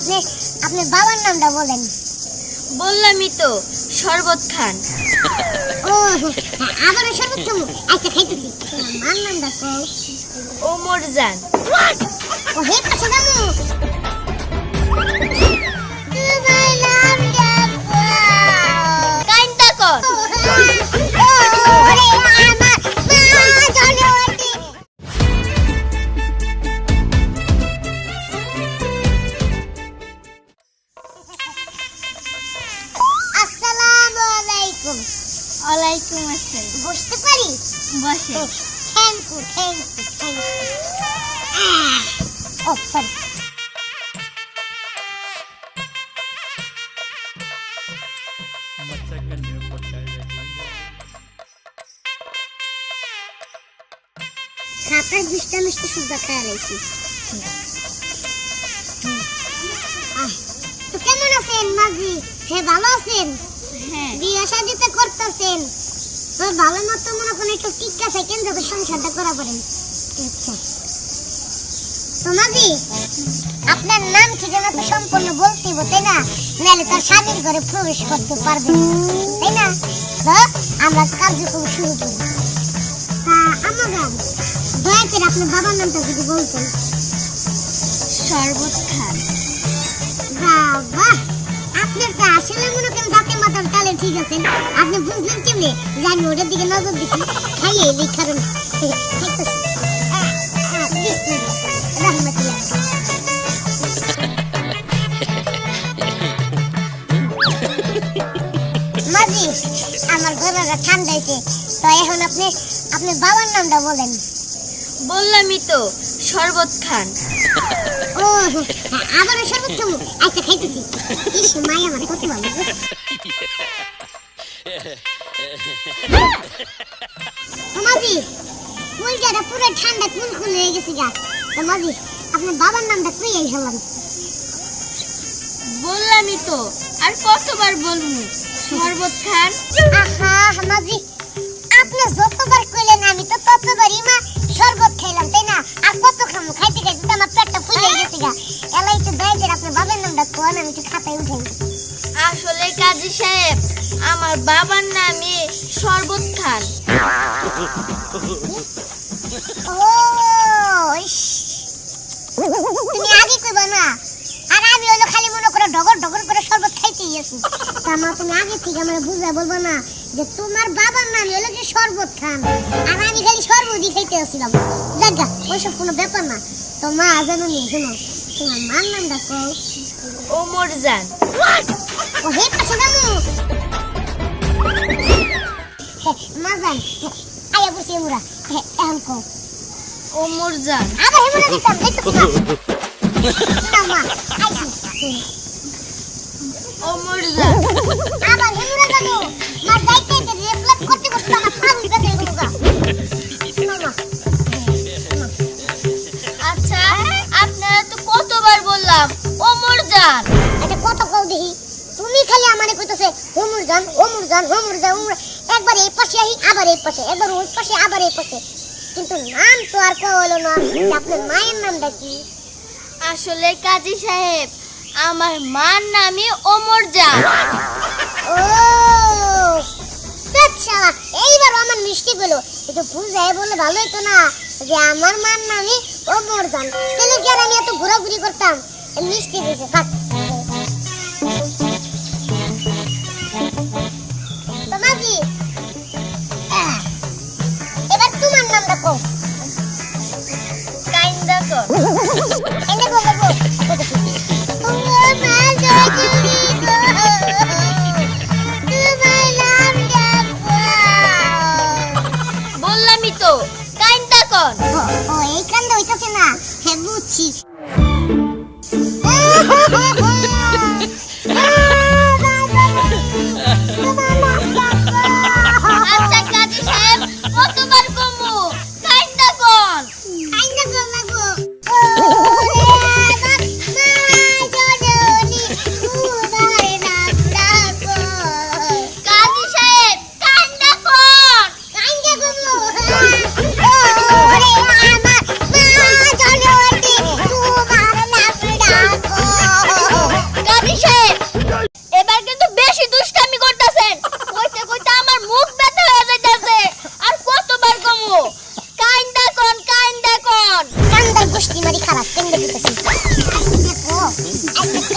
আপনি আপনার বাবার নামটা বলেন। বললামই তো শরবত খান। ও আবার শরবত খাব? আচ্ছা খাইতেছি। আমার মার নামটা কও। ওমর জান। বসে। Thank you thank you thank you. O sorry খাতার বিশটা মিষ্টি সুদ্ধা খাওয়া রয়েছি। তো কেমন আছেন মাঝি? হে ভালো আছেন? হ্যাঁ। বিয়ে শাদিতে করতেছেন? তো ভালো মতো মনে করেন একটু টিকা থাকেন যাতে সংসারটা করা পারেন আচ্ছা। তো আপনার নাম ঠিকানা তো সম্পূর্ণ বলতে হবে, তাই না? নাহলে তার স্বামীর ঘরে প্রবেশ করতে পারবে তাই না? তো আমরা কার্যক্রম শুরু করি। তা আমার দয়া করে আপনার বাবার নামটা যদি বলতেন। শরবত খান বাবা আপনার তো আসলে মনে করেন জাতে মাতার তালে ঠিক আছে আপনি কেমনে যে আমি ওটার দিকে নজর দিছি খাইয়ে এই কারণ। মাঝি আমার গলাটা ঠান্ডা হয়েছে তো এখন আপনি আপনি বাবার নামটা বলেন। বললামই তো শরবত খান। ও আবারও শরবত খাব? আচ্ছা খাইতেছি। ইস মাই আমার কত ভালো পুরো ঠান্ডা হয়ে গেছে গা। তো আপনার বাবার নামটা কই এই হলাম? বললামই তো আর কতবার বলব? শরবত খান আহা আপনি যতবার কইলেন আমি তো ততবারই আমার বাবার নামে শরবত খান। তুমি আগে কইবা না। আর আমি হলো খালি মনে করে ডগর ডগর করে শরবত খাইতে গেছি তা মা তুমি আগে থেকে আমার বুঝা বলব না যে তোমার বাবার নাম হলো যে শরবত খান। আর আমি খালি শরবতই খাইতে আসছিলাম। দেখা ওইসব কোনো ব্যাপার না। তো মা জানো নি শোনো তোমার মার নামটা কও। ওমর জান। ও হে পাশে জান। আয়া বসে মুরা এখন কও ওমর জান। আবার হেমরা দিতাম দেখতেছি না মা আইছি ওমর জান। আবার হেমরা যাব কইতেছে হোমুর জান হোমুর জান হোমুর জান হোমুর একবার এই পাশে আহি আবার এই পাশে একবার ওই পাশে আবার এই পাশে। কিন্তু নাম তো আর কেউ হলো না যে আপনার মায়ের নামটা কি? আসলে কাজী সাহেব আমার মার নামই ওমর জান ও আচ্ছা এইবার আমার মিষ্টি গুলো। একটু ভুল যায় বলে ভালো হতো না যে আমার মার নামে ও মরজান তাহলে কি আর আমি এত ঘোরাঘুরি করতাম? মিষ্টি দিয়েছে থাক। বললামই তো কাইন্দা কর ও ও, এই কান্দা হইতাছে না হ্যাঁ বুঝছি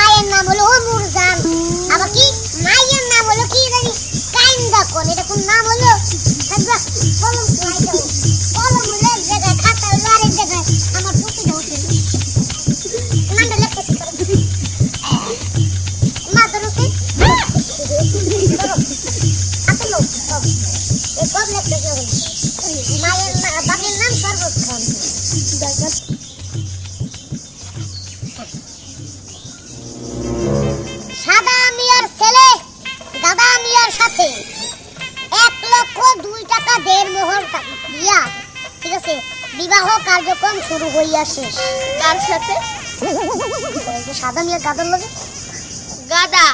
মায়ের নাম হলো অনুরজান আবার কি? মায়ের নাম হলো কি জানিস? কাইন্দা কোন। এটা কোন নাম হলো? বলুন ও দুই টাকা দেড় মোহর দিয়া। ঠিক আছে বিবাহ কার্যক্রম শুরু হইয়া শেষ। কার সাথে? সাদা মিয়া গাদার লাগে? গাদা।